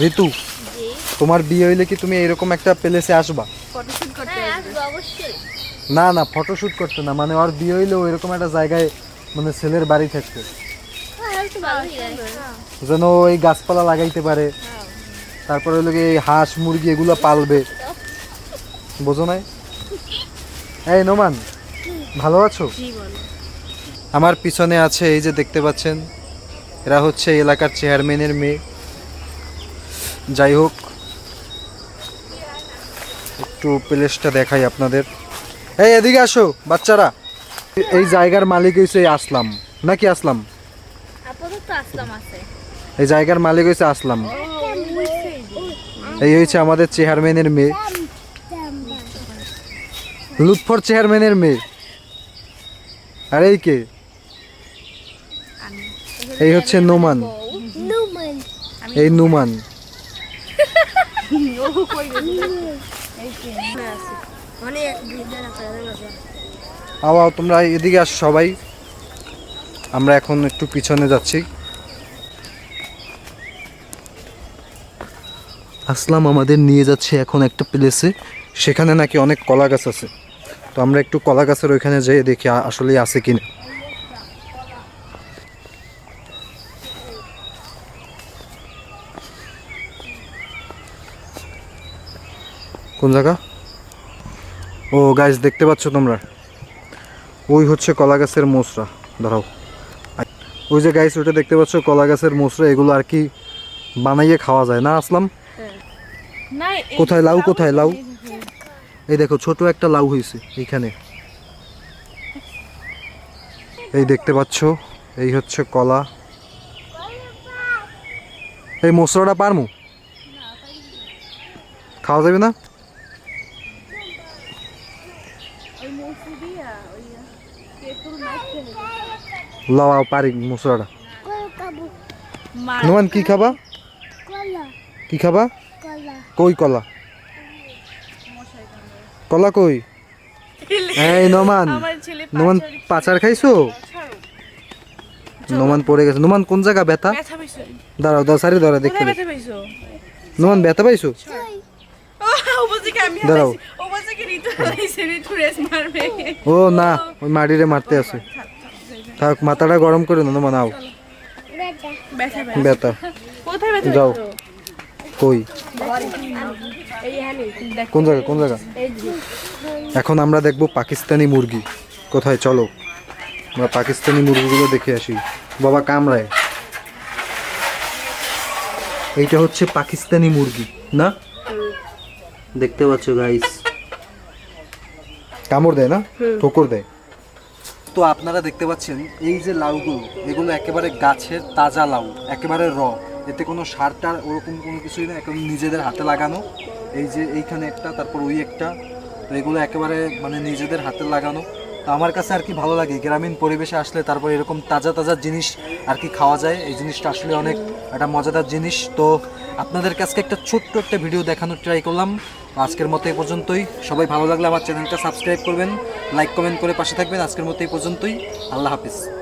ঋতু তোমার বিয়ে হইলে কি তুমি এরকম একটা প্লেসে আসবা? ফটোশুট করতে হ্যাঁ না না ফটোশুট করতে না মানে ওর বিয়ে হইলে এরকম একটা জায়গায় মানে ছেলের বাড়ি থাকতে। হ্যাঁ লাগে যেন ওই গাছপালা লাগাইতে পারে। তারপরে হলো এই হাঁস মুরগি এগুলো পালবে। বোঝো নাই? এই নোমান ভালো আছো? আমার পিছনে আছে এই যে দেখতে পাচ্ছেন এরা হচ্ছে এলাকার চেয়ারম্যানের মেয়ে। যাই হোক একটু প্লেসটা দেখাই আপনাদের। এই এদিকে আসো বাচ্চারা। এই জায়গার মালিক হয়েছে আসলাম। নাকি আসলাম? আপাতত আসলাম আছে। এই জায়গার মালিক হয়েছে আসলাম। এই হয়েছে আমাদের চেয়ারম্যানের মেয়ে। লুৎফর চেয়ারম্যানের মেয়ে। আর এই কে? এই হচ্ছে নোমান। এই নুমান। আও আও তোমরা এদিকে আস সবাই। আমরা এখন একটু পিছনে যাচ্ছি। আসলাম আমাদের নিয়ে যাচ্ছে এখন একটা প্লেসে সেখানে নাকি অনেক কলা গাছ আছে। তো আমরা একটু কলা গাছের ওইখানে যেয়ে দেখি আ- আসলেই আছে কিনা। কোন জায়গা? ও গাছ দেখতে পাচ্ছ তোমরা? ওই হচ্ছে কলা গাছের দাঁড়াও। আ- ওই যে গাছ ওটা দেখতে পাচ্ছ কলা গাছের মোচরা এগুলো আর কি বানাইয়ে খাওয়া যায়। না আসলাম? কোথায় লাউ কোথায় লাউ? এই দেখো ছোট একটা লাউ হয়েছে এইখানে। এই দেখতে পাচ্ছ এই হচ্ছে কলা। এই মশলাটা পারমু? খাওয়া যাবে না? লাও পারি মশলাটা নোমান কি খাবা? কি খাবা? কই কলা? কলা কই? এই নোমান। নোমান পাচার খাইছো? নোমান পড়ে গেছে। নোমান কোন জায়গা ব্যথা? দাঁড়াও দাও সারি দাঁড়া দেখতে নোমান ব্যথা পাইছো? দাঁড়াও। ও মারবে। না ওই মাটিরে মারতে আছে। থাক মাথাটা গরম করে না নোমান আও ব্যথা। পাইছো ব্যথা। কোথায় ব্যথা যাও। কই? কোন জায়গা কোন জায়গা? এখন আমরা দেখব পাকিস্তানি মুরগি। কোথায়? চলো। আমরা পাকিস্তানি মুরগিগুলো দেখে আসি। বাবা কামড়ায়। এইটা হচ্ছে পাকিস্তানি মুরগি না? দেখতে পাচ্ছ গাইস কামড় দেয় না? ঠোকর দেয়। তো আপনারা দেখতে পাচ্ছেন এই যে লাউগুলো এগুলো একেবারে গাছের তাজা লাউ একেবারে র। এতে কোনো সার টার ওরকম কোনো কিছুই না একদম নিজেদের হাতে লাগানো। এই যে এইখানে একটা তারপর ওই একটা। তো এগুলো একেবারে মানে নিজেদের হাতে লাগানো। তো আমার কাছে আর কি ভালো লাগে গ্রামীণ পরিবেশে আসলে তারপর এরকম তাজা তাজা জিনিস আর কি খাওয়া যায়। এই জিনিসটা আসলে অনেক একটা মজাদার জিনিস। তো আপনাদের কাছে একটা ছোট্ট একটা ভিডিও দেখানোর ট্রাই করলাম। আজকের মতো এই পর্যন্তই। সবাই ভালো লাগলে আমার চ্যানেলটা সাবস্ক্রাইব করবেন লাইক কমেন্ট করে পাশে থাকবেন। আজকের মতো এই পর্যন্তই। আল্লাহ হাফিজ।